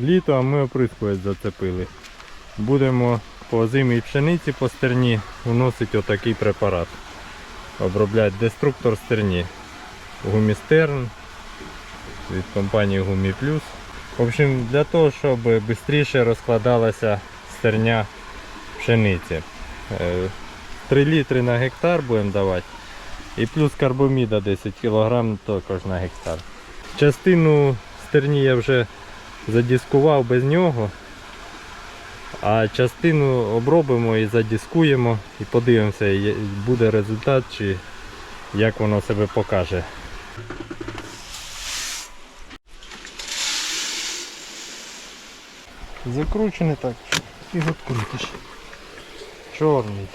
літо, а ми оприскувач зацепили. Будемо по озимій пшениці по стерні вносити отакий препарат. Обробляти деструктор стерні. Гумістерн від компанії Гумі Плюс. В общем, для того, щоб швидше розкладалася стерня пшениці. Е, 3 літри на гектар будемо давати. І плюс карбоміда 10 кг також на гектар. Частину стерні я вже задіскував без нього. А частину обробимо і задіскуємо і подивимося, буде результат чи як воно себе покаже. Закручений так і відкрутиш. Чорний.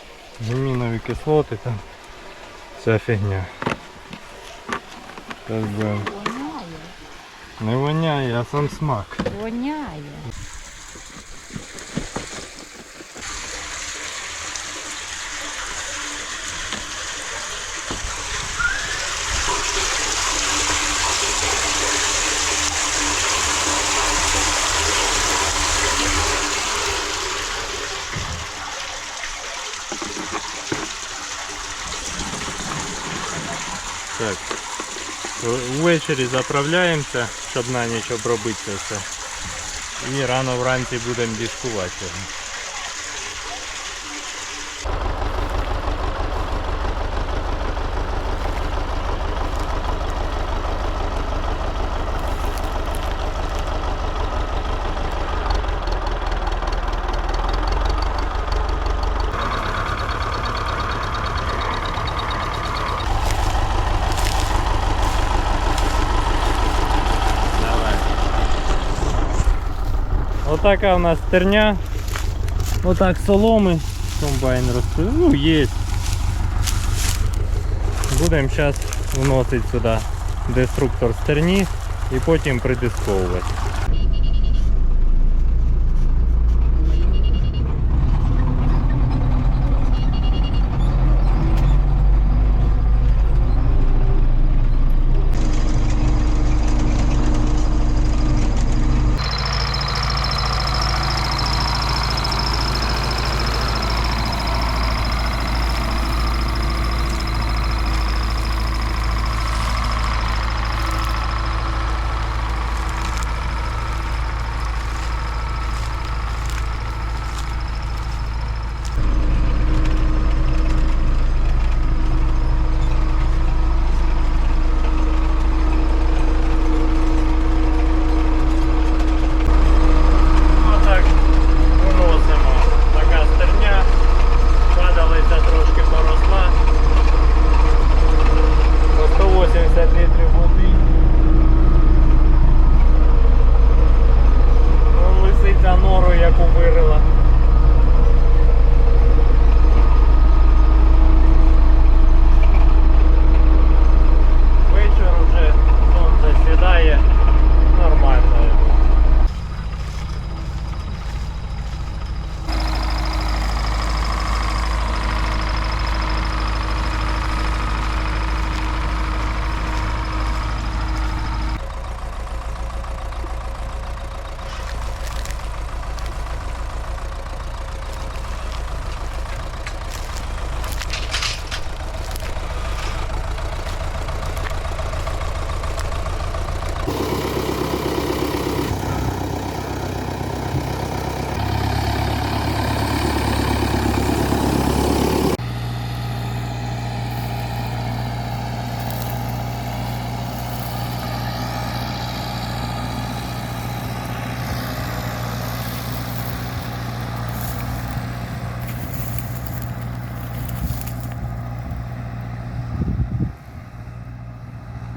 Гумінові кислоти там. Вся фігня. Так би Воняє. Не воняє, а сам смак. Воняє. Так. В- Ввечері заправляємося, щоб на ніч обробити все. І рано вранці будемо дискувати. Отака у нас терня. Отак соломи. Комбайн росту. Ну, є. Будемо зараз вносити сюди деструктор стерні і потім придисковувати.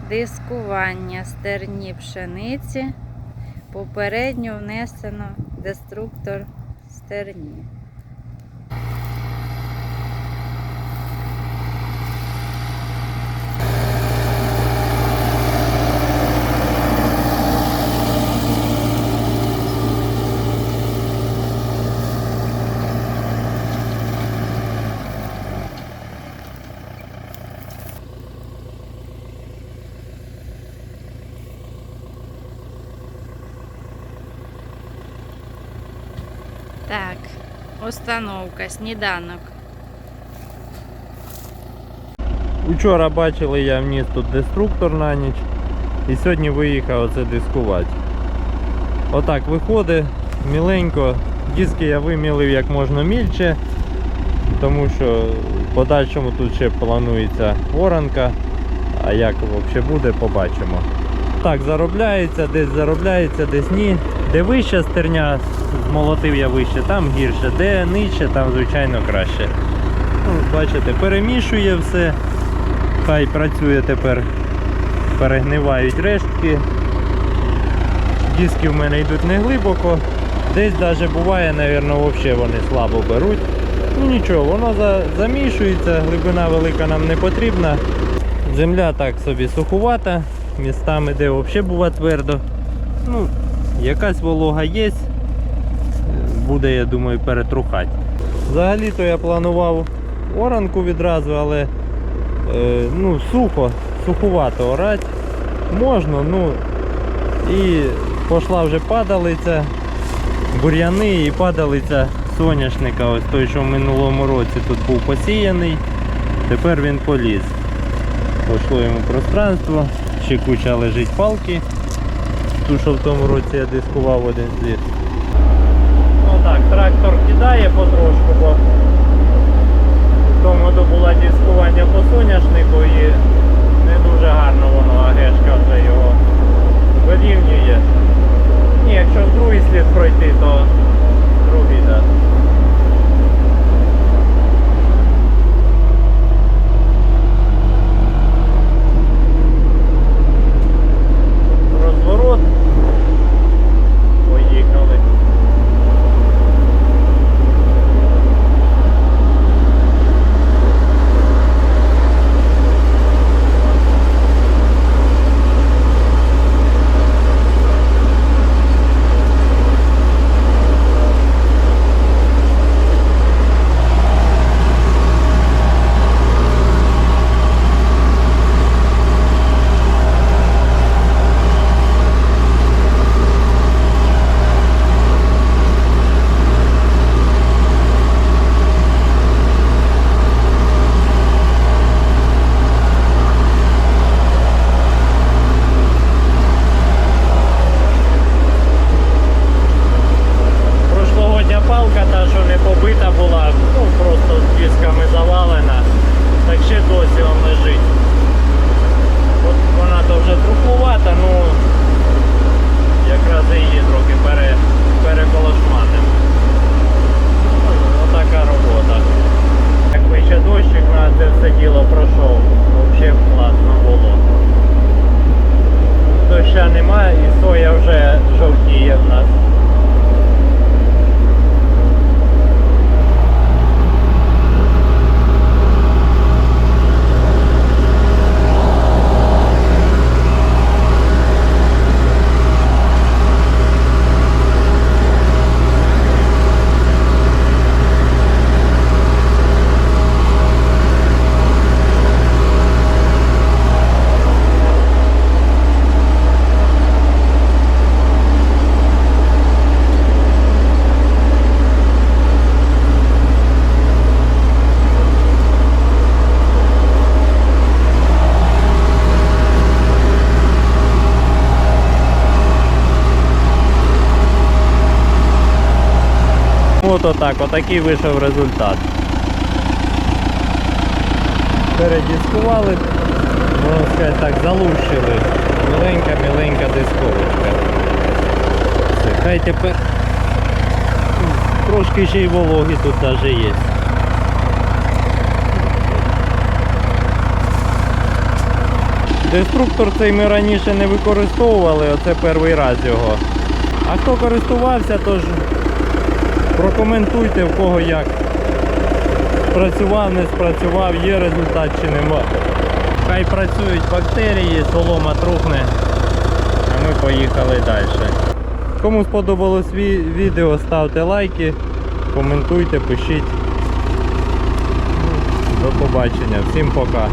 Дискування стерні пшениці. Попередньо внесено деструктор стерні. Так, установка, сніданок. Учора бачили, я вніс тут деструктор на ніч. І сьогодні виїхав оце дискувати. Отак виходить міленько. Диски я вимілив як можна мільче, тому що в подальшому тут ще планується воронка. А як взагалі буде, побачимо. Так, заробляється, десь заробляється, десь ні. Де вища стерня, змолотив я вище, там гірше, де нижче, там звичайно краще. Ну, бачите, перемішує все. Хай працює тепер, перегнивають рештки. Диски в мене йдуть не глибоко. Десь навіть буває, мабуть, взагалі вони слабо беруть. Ну нічого, воно за, замішується, глибина велика нам не потрібна. Земля так собі сухувата, містами де взагалі буває твердо. Ну, якась волога є, буде, я думаю, перетрухати. Взагалі-то я планував оранку відразу, але е, ну, сухо, сухувато орати. Можна, ну і пішла вже падалиця, бур'яни і падалиця соняшника. Ось той, що в минулому році тут був посіяний, тепер він поліз. Пішло йому пространство, ще куча лежить палки. Ту, що в тому році я дискував один зліт. Ну так, трактор кидає потрошку, бо в тому году було дискування по соняшнику і От отак, отакий вийшов результат. Передіскували, можна сказати так, залущили. Миленька-миленька дисковочка. Все, хай тепер трошки ще й вологи тут навіть є. Деструктор цей ми раніше не використовували, оце перший раз його. А хто користувався, то ж Прокоментуйте в кого як. Спрацював, не спрацював, є результат чи нема. Хай працюють бактерії, солома трухне, а ми поїхали далі. Кому сподобалось ві- відео, ставте лайки, коментуйте, пишіть. До побачення. Всім пока.